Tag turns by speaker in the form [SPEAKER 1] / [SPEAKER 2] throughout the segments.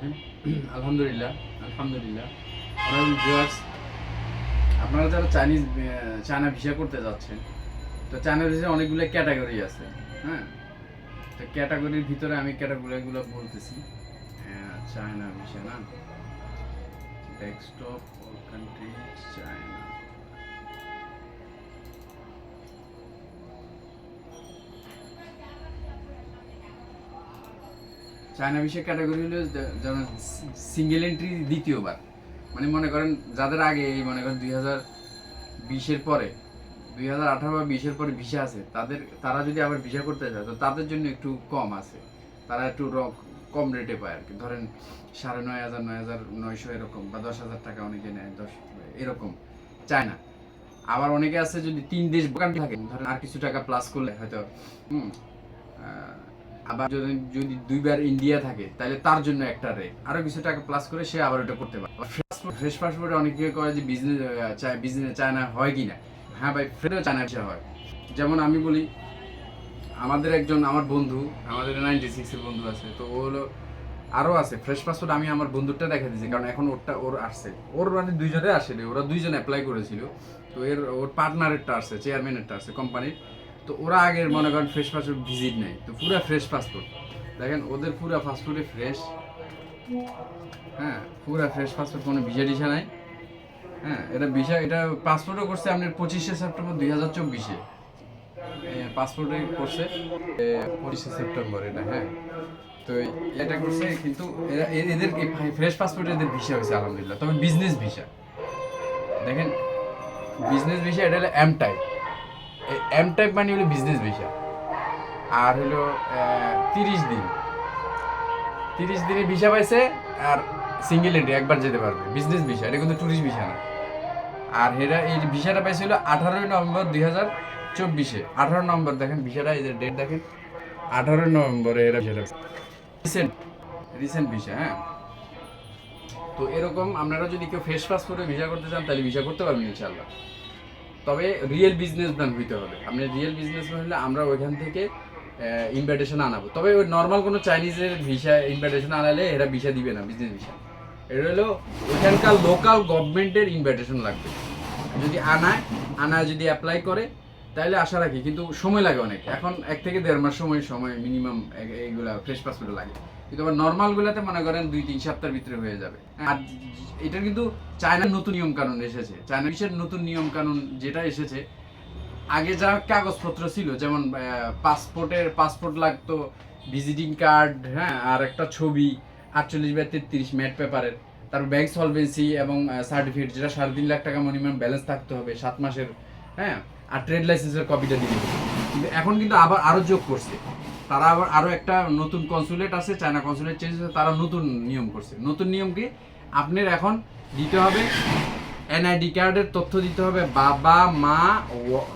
[SPEAKER 1] রহিম আলহামদুলিল্লাহ আলহামদুলিল্লাহ। ভিউয়ার্স আপনারা যারা চাইনিজ চায়না ভিসা করতে যাচ্ছেন, তো চায়না ভিসা অনেকগুলো ক্যাটাগরি আছে হ্যাঁ? তো ক্যাটাগরির ভিতরে আমি ক্যাটাগরিগুলো বলতেছি। চায়না ভিসা না। Desktop country China China visa category হলো যেমন সিঙ্গেল এন্ট্রি দ্বিতীয়বার। মানে মনে করেন যাদের আগে এই মনে করেন দুই হাজার বিশের পরে, দুই হাজার আঠারো বা বিশের পরে ভিসা আছে, তাদের, তারা যদি আবার ভিসা করতে চায়, তো তাদের জন্য একটু কম আছে। তারা একটু র- কম রেটে পায় আর কি। ধরেন সাড়ে নয় হাজার নয় হাজার নয়শো এরকম বা দশ হাজার টাকা অনেকে নেয়, দশ, এরকম চায় না আবার অনেকে আছে যদি তিন দেশ থাকে, ধরেন আর কিছু টাকা প্লাস করলে হয়তো, হুম আবার যদি দুইবার ইন্ডিয়া থাকে, তাহলে তার জন্য একটা রেট আরও কিছু টাকা প্লাস করে সে আবার ওটা করতে পারে। ফ্রেশ পাসপোর্টে অনেকে করে যে বিজনেস বিজনেস চায়না হয় কি না হ্যাঁ ভাই ফ্রেও চায়না হয়। যেমন আমি বলি, আমাদের একজন, আমার বন্ধু, আমাদের নাইনটি সিক্সের বন্ধু আছে, তো ও হলো আরও আছে। ফ্রেশ পাসপোর্ট আমি আমার বন্ধুরটা দেখা দিয়েছি, কারণ এখন ওরটা, ওর আসছে। ওর মানে দুইজনে আসেনি ওরা দুইজন অ্যাপ্লাই করেছিল। তো এর, ওর পার্টনারেরটা আসছে চেয়ারম্যানেরটা আসছে কোম্পানির তো ওরা আগের, মনে করেন ফ্রেশ পাসপোর্ট ভিজিট নেই তো পুরো ফ্রেশ পাসপোর্ট দেখেন, ওদের পুরো পাসপোর্টে ফ্রেশ হ্যাঁ পুরো ফ্রেশ পাসপোর্ট কোনো ভিসা টিসা নাই। হ্যাঁ এটা ভিসা এটা পাসপোর্টও করছে আপনার পঁচিশে সেপ্টেম্বর দুই হাজার চব্বিশে। পাসপোর্টে করছে পঁচিশে সেপ্টেম্বর এটা হ্যাঁ। তো এটা করছে, কিন্তু এদের ফ্রেশ পাসপোর্টে এদের ভিসা হয়েছে, আলহামদুলিল্লাহ। তবে বিজনেস ভিসা দেখেন বিজনেস ভিসা এটা হলো এম টাইপ এম টাইপ মানে হলো বিজনেস ভিসা আর হলো তিরিশ দিন। তিরিশ দিনে ভিসা পাইছে আর সিঙ্গেল এন্ট্রি একবার যেতে পারবে। বিজনেস ভিসা এটা কিন্তু ট্যুরিস্ট ভিসা না। আর এরা এই ভিসাটা পাইছিল আঠারোই নভেম্বর দুই হাজার চব্বিশে। আঠারো নভেম্বর দেখেন ভিসাটা এই যে ডেট দেখেন, আঠারোই নভেম্বরে এরা ভিসাটা রিসেন্ট রিসেন্ট ভিসা হ্যাঁ। তো এরকম আপনারা যদি কেউ ফ্রেশ করে ভিসা করতে চান, তাহলে ভিসা করতে পারবেন ইনশাল্লাহ তবে রিয়েল বিজনেসম্যান হইতে হবে। আপনি রিয়েল বিজনেসম্যান হলে আমরা ওইখান থেকে ইনভাইটেশন আনাবো। তবে ওই নর্মাল কোনো চাইনিজের ভিসা ইনভাইটেশন আনালে এরা ভিসা দিবে না বিজনেস ভিসা এটা হলো ওইখানকার লোকাল গভর্নমেন্টের ইনভাইটেশন লাগবে। যদি আনায় আনায় যদি অ্যাপ্লাই করে, তাহলে আশা রাখি, কিন্তু সময় লাগে অনেক। এখন এক থেকে দেড় মাস সময় সময় মিনিমাম এইগুলা ফ্রেশ পাসপোর্টে লাগে। কিন্তু আবার নর্মাল গুলাতে মনে করেন দুই, তিন সপ্তাহের ভিতরে হয়ে যাবে। আর এটার কিন্তু চায়নার নতুন নিয়ম কানুন এসেছে। চায়না বিশ্বের নতুন নিয়ম কানুন যেটা এসেছে, আগে যা কাগজপত্র ছিল, যেমন পাসপোর্টের পাসপোর্ট লাগতো ভিজিটিং কার্ড হ্যাঁ আর একটা ছবি, আটচল্লিশ বাই তেত্রিশ ম্যাট পেপারের তারপর ব্যাংক সলভেন্সি এবং সার্টিফিকেট যেটা সাড়ে তিন লাখ টাকা মিনিমাম ব্যালেন্স থাকতে হবে, সাত মাসের হ্যাঁ আর ট্রেড লাইসেন্সের কপিটা দিতে কিন্তু এখন কিন্তু আবার আরও যোগ করছে। তারা আবার আরও একটা নতুন কনসুলেট আছে চায়না কনসুলেট চেঞ্জ হয়েছে, তারা নতুন নিয়ম করছে। নতুন নিয়ম কি? আপনার এখন দিতে হবে এনআইডি কার্ডের তথ্য দিতে হবে, বাবা, মা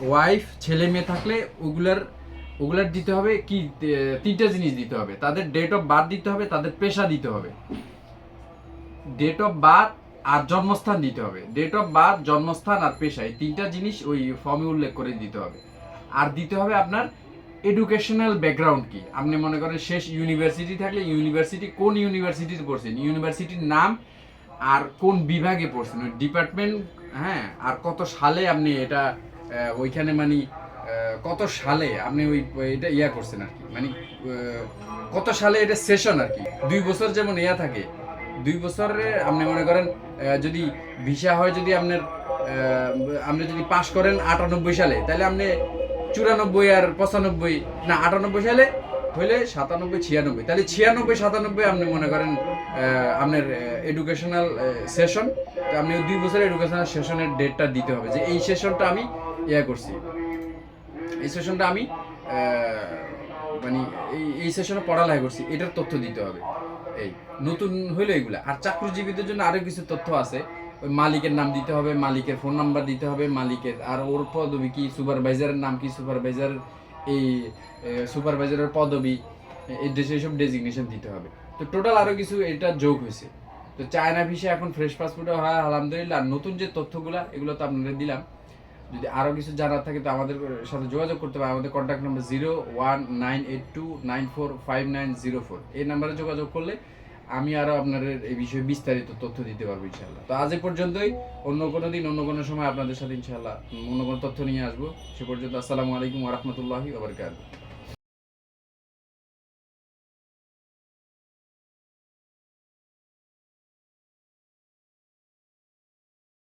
[SPEAKER 1] ওয়াইফ ছেলে মেয়ে থাকলে ওগুলার ওগুলার দিতে হবে কি? তিনটা জিনিস দিতে হবে। তাদের ডেট অফ বার্থ দিতে হবে, তাদের পেশা দিতে হবে। ডেট অফ বার্থ আর জন্মস্থান দিতে হবে। ডেট অফ বার্থ জন্মস্থান আর পেশা, এই তিনটা জিনিস ওই ফর্মে উল্লেখ করে দিতে হবে। আর দিতে হবে আপনার এডুকেশনাল ব্যাকগ্রাউন্ড কি? আপনি মনে করেন শেষ ইউনিভার্সিটি থাকলে ইউনিভার্সিটি কোন ইউনিভার্সিটিতে পড়ছেন? ইউনিভার্সিটির নাম আর কোন বিভাগে পড়ছেন? ওই ডিপার্টমেন্ট হ্যাঁ আর কত সালে আপনি এটা ওইখানে মানে কত সালে আপনি ওই, এটা ইয়া করছেন আর কি? মানে কত সালে এটা সেশন আর কি? দুই বছর যেমন ইয়া থাকে, দুই বছরে আপনি মনে করেন যদি ভিসা হয় যদি আপনার আপনি যদি পাস করেন আটানব্বই সালে, তাহলে আপনি চুরানব্বই আর পঁচানব্বই, না, আটানব্বই সালে হইলে সাতানব্বই, ছিয়ানব্বই। তাহলে ছিয়ানব্বই, সাতানব্বই আপনি মনে করেন আপনার এডুকেশনাল সেশন তো আপনি দুই বছরের এডুকেশনাল সেশনের ডেটটা দিতে হবে যে এই সেশনটা আমি ইয়া করছি। এই সেশনটা আমি মানে এই এই সেশনে পড়ালেখা করছি, এটার তথ্য দিতে হবে। এই, নতুন হইল এগুলা। আর চাকরিজীবীদের জন্য আরও কিছু তথ্য আছে। ওই মালিকের নাম দিতে হবে, মালিকের ফোন নাম্বার দিতে হবে, মালিকের আর ওর পদবি কি সুপারভাইজারের নাম কি সুপারভাইজার এই সুপারভাইজারের পদবি এই দেশে এইসব ডেজিগনেশন দিতে হবে। তো টোটাল আরও কিছু এটা যোগ হয়েছে। তো চায়না ভিসা এখন ফ্রেশ পাসপোর্টে হয়, আলহামদুলিল্লাহ। নতুন যে তথ্যগুলা, এগুলো তো আপনাদের দিলাম। যদি আরও কিছু জানার থাকে তো আমাদের সাথে যোগাযোগ করতে পারে আমাদের contact number zero one nine eight two nine four five nine zero four এই নাম্বারে যোগাযোগ করলে আমি আরও আপনাদের এই বিষয়ে বিস্তারিত তথ্য দিতে পারব ইনশাল্লাহ তো আজ পর্যন্তই। অন্য কোনো দিন, অন্য কোনো সময় আপনাদের সাথে ইনশাল্লাহ অন্য কোনো তথ্য নিয়ে আসব। সে পর্যন্ত আসসালামু আলাইকুম ওয়া রাহমাতুল্লাহি ওয়া বারাকাতুহু।